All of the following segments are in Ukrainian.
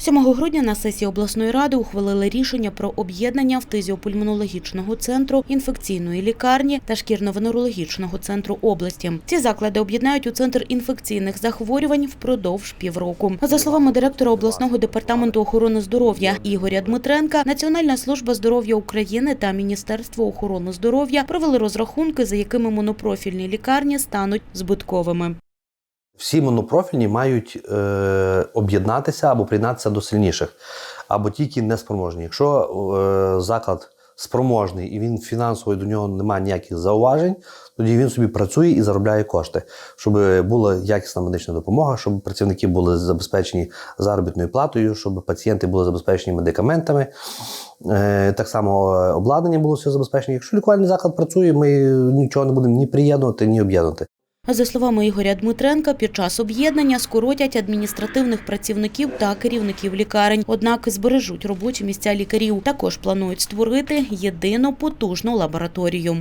7 грудня на сесії обласної ради ухвалили рішення про об'єднання фтизіопульмонологічного центру, інфекційної лікарні та шкірно-венерологічного центру області. Ці заклади об'єднають у центр інфекційних захворювань впродовж півроку. За словами директора обласного департаменту охорони здоров'я Ігоря Дмитренка, Національна служба здоров'я України та Міністерство охорони здоров'я провели розрахунки, за якими монопрофільні лікарні стануть збитковими. Всі монопрофільні мають е, об'єднатися або приєднатися до сильніших, або тільки неспроможні. Якщо е, заклад спроможний і він фінансово до нього немає ніяких зауважень, тоді він собі працює і заробляє кошти, щоб була якісна медична допомога, щоб працівники були забезпечені заробітною платою, щоб пацієнти були забезпечені медикаментами. Е, так само е, обладнання було все забезпечено. Якщо лікувальний заклад працює, ми нічого не будемо ні приєднувати, ні об'єднувати. За словами Ігоря Дмитренка, під час об'єднання скоротять адміністративних працівників та керівників лікарень, однак збережуть робочі місця лікарів. Також планують створити єдину потужну лабораторію.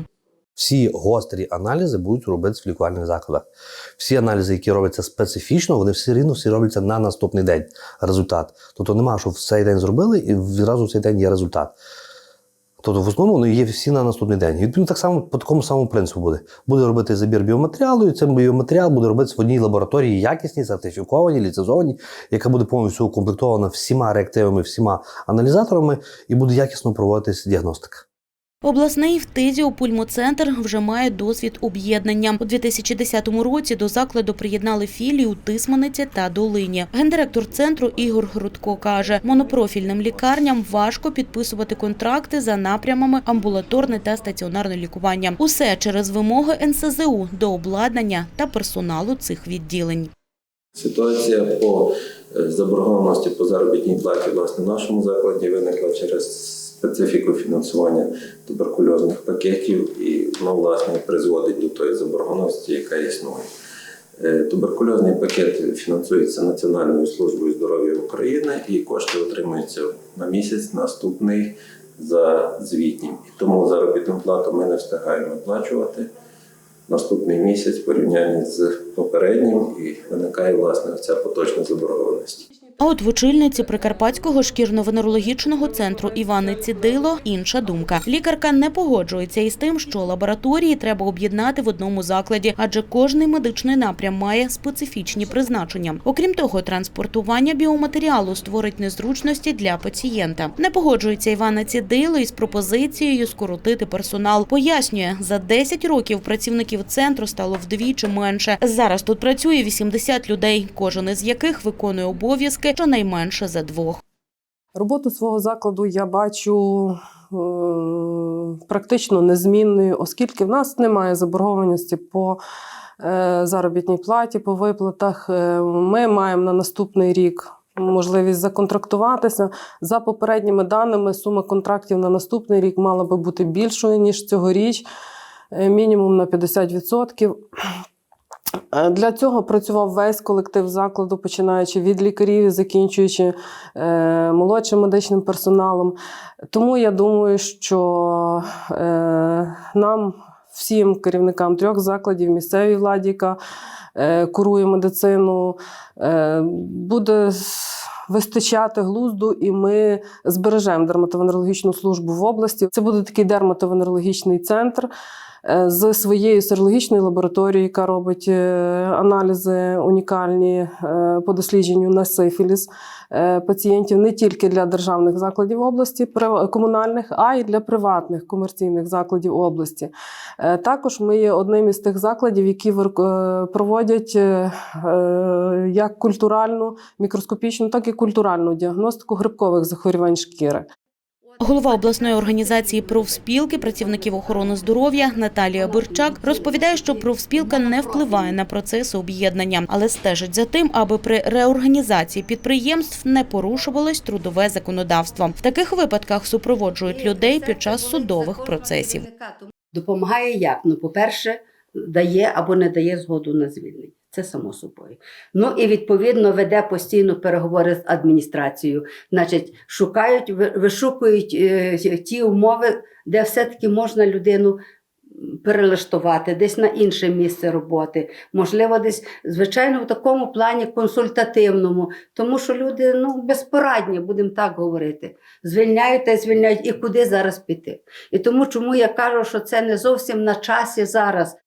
Всі гострі аналізи будуть робитися в лікувальних закладах. Всі аналізи, які робляться специфічно, вони все рівно всі робляться на наступний день. Результат. Тобто немає, що в цей день зробили, і відразу в цей день є результат. Тобто, в основному вони є всі на наступний день. Відповідно, так само по такому самому принципу буде. Буде робити забір біоматеріалу, і цей біоматеріал буде робитися в одній лабораторії якісній, сертифікованій, ліцензованій, яка буде повністю укомплектована всіма реактивами, всіма аналізаторами, і буде якісно проводитися діагностика. Обласний фтизіопульмоцентр вже має досвід об'єднання. У 2010 році до закладу приєднали філії у Тисманиці та Долині. Гендиректор центру Ігор Грудко каже, монопрофільним лікарням важко підписувати контракти за напрямами амбулаторне та стаціонарне лікування. Усе через вимоги НСЗУ до обладнання та персоналу цих відділень. Ситуація по е, заборгованості по заробітній платі власне в нашому закладі виникла через специфіку фінансування туберкульозних пакетів і воно власне призводить до тої заборгованості, яка існує. Е, Туберкульозний пакет фінансується Національною службою здоров'я України і кошти отримуються на місяць наступний за звітнім. І тому заробітну плату ми не встигаємо оплачувати наступний місяць в порівнянні з попереднім, і виникає власне ця поточна заборгованість. А от в очільниці Прикарпатського шкірно-венерологічного центру Івани Цідило інша думка. Лікарка не погоджується із тим, що лабораторії треба об'єднати в одному закладі, адже кожний медичний напрям має специфічні призначення. Окрім того, транспортування біоматеріалу створить незручності для пацієнта. Не погоджується Івана Цідило із пропозицією скоротити персонал. Пояснює, за 10 років працівників центру стало вдвічі менше. Зараз тут працює 80 людей, кожен із яких виконує обов'язки щонайменше за двох. Роботу свого закладу я бачу е, практично незмінною, оскільки в нас немає заборгованості по е, заробітній платі, по виплатах. Е, Ми маємо на наступний рік можливість законтрактуватися. За попередніми даними, сума контрактів на наступний рік мала би бути більшою, ніж цьогоріч, е, мінімум на 50%. Е, Для цього працював весь колектив закладу, починаючи від лікарів закінчуючи е, молодшим медичним персоналом. Тому я думаю, що е, нам, всім керівникам трьох закладів, місцевій владі, яка е, курує медицину, е, буде вистачати глузду, і ми збережемо дерматовенерологічну службу в області. Це буде такий дерматовенерологічний центр з своєю серологічною лабораторією, яка робить е, аналізи унікальні е, по дослідженню на сифіліс е, пацієнтів не тільки для державних закладів області, комунальних, а й для приватних комерційних закладів області. Е, Також ми є одним із тих закладів, які е, проводять е, е, як культуральну, мікроскопічну, так і культуральну діагностику грибкових захворювань шкіри. Голова обласної організації профспілки працівників охорони здоров'я Наталія Бурчак розповідає, що профспілка не впливає на процеси об'єднання, але стежить за тим, аби при реорганізації підприємств не порушувалось трудове законодавство. В таких випадках супроводжують людей під час судових процесів. Допомагає як? Ну, по-перше, дає або не дає згоду на звільнення. Це само собою. Ну і відповідно веде постійно переговори з адміністрацією. Значить, шукають, вишукують е, ті умови, де все-таки можна людину перелаштувати десь на інше місце роботи, можливо, десь, звичайно, в такому плані консультативному, тому що люди ну, безпорадні, будемо так говорити. Звільняють та звільняють, і куди зараз піти. І тому, чому я кажу, що це не зовсім на часі зараз.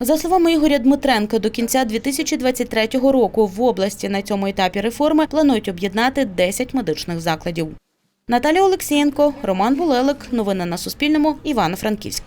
За словами Ігоря Дмитренка, до кінця 2023 року в області на цьому етапі реформи планують об'єднати 10 медичних закладів. Наталія Олексієнко, Роман Булелик. Новини на Суспільному. Івано-Франківськ.